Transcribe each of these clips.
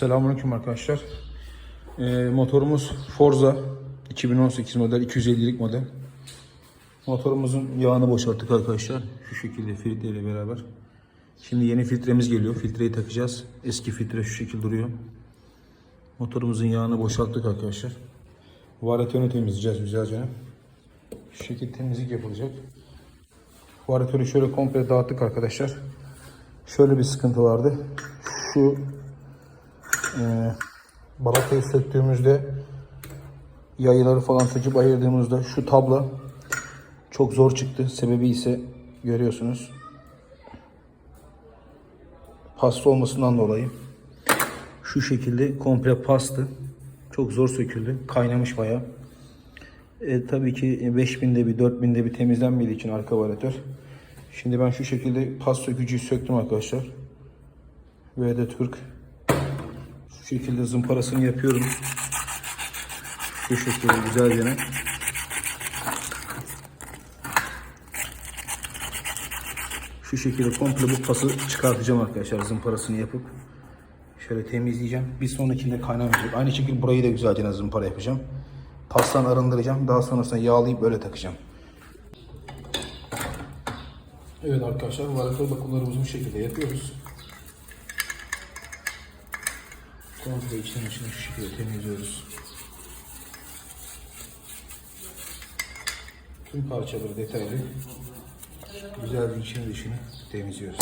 Selamünaleyküm arkadaşlar. Ee, motorumuz Forza 2018 model 250'lik model. Motorumuzun yağını boşalttık arkadaşlar. Şu şekilde filtreyle beraber. Şimdi yeni filtremiz geliyor. Filtreyi takacağız. Eski filtre şu şekilde duruyor. Motorumuzun yağını boşalttık arkadaşlar. Varatörünü temizleyeceğiz güzelce. Şu şekilde temizlik yapılacak. Varatörü şöyle komple dağıttık arkadaşlar. Şöyle bir sıkıntı vardı. Şu e, balatayı söktüğümüzde yayları falan söküp ayırdığımızda şu tabla çok zor çıktı. Sebebi ise görüyorsunuz. Pasta olmasından dolayı. Şu şekilde komple pastı. Çok zor söküldü. Kaynamış bayağı. E, tabii ki 5000'de bir 4000'de bir temizlenmediği için arka varatör. Şimdi ben şu şekilde pas sökücüyü söktüm arkadaşlar. Ve de Türk. Şekilde zımparasını yapıyorum. Şu şekilde güzelce. Şu şekilde komple bu pası çıkartacağım arkadaşlar zımparasını yapıp. Şöyle temizleyeceğim. Bir sonrakinde kaynamayacak. Aynı şekilde burayı da güzelce zımpara yapacağım. Pastan arındıracağım. Daha sonrasında yağlayıp böyle takacağım. Evet arkadaşlar varatör bakımlarımızı bu şekilde yapıyoruz. Komple içten içine şu şekilde temizliyoruz. Tüm parçaları detaylı güzel bir içini dışını temizliyoruz.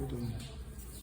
음.